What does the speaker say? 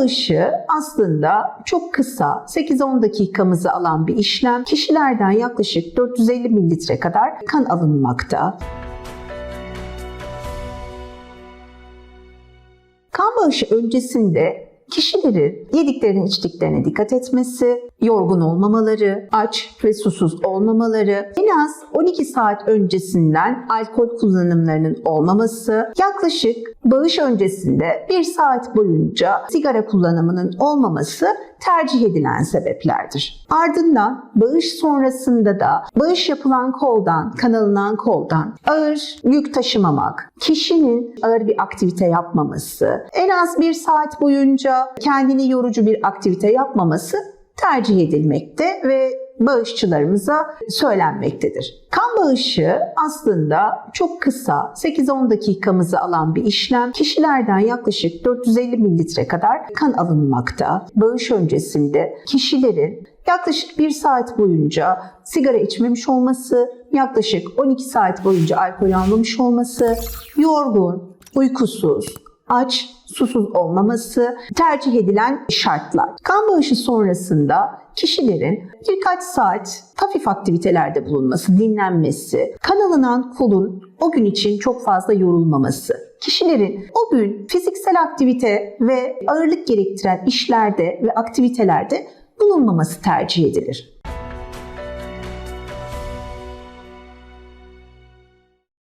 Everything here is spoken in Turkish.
bağışı aslında çok kısa 8-10 dakikamızı alan bir işlem. Kişilerden yaklaşık 450 mililitre kadar kan alınmakta. Kan bağışı öncesinde kişilerin yediklerine içtiklerine dikkat etmesi, yorgun olmamaları, aç ve susuz olmamaları, en az 12 saat öncesinden alkol kullanımlarının olmaması, yaklaşık bağış öncesinde 1 saat boyunca sigara kullanımının olmaması tercih edilen sebeplerdir. Ardından bağış sonrasında da bağış yapılan koldan, kan alınan koldan ağır yük taşımamak, kişinin ağır bir aktivite yapmaması, en az bir saat boyunca kendini yorucu bir aktivite yapmaması tercih edilmekte ve bağışçılarımıza söylenmektedir. Kan bağışı aslında çok kısa 8-10 dakikamızı alan bir işlem. Kişilerden yaklaşık 450 mililitre kadar kan alınmakta. Bağış öncesinde kişilerin yaklaşık 1 saat boyunca sigara içmemiş olması, yaklaşık 12 saat boyunca alkol almamış olması, yorgun, uykusuz, aç, susuz olmaması tercih edilen şartlar. Kan bağışı sonrasında kişilerin birkaç saat hafif aktivitelerde bulunması, dinlenmesi, kan alınan kolun o gün için çok fazla yorulmaması, kişilerin o gün fiziksel aktivite ve ağırlık gerektiren işlerde ve aktivitelerde bulunmaması tercih edilir.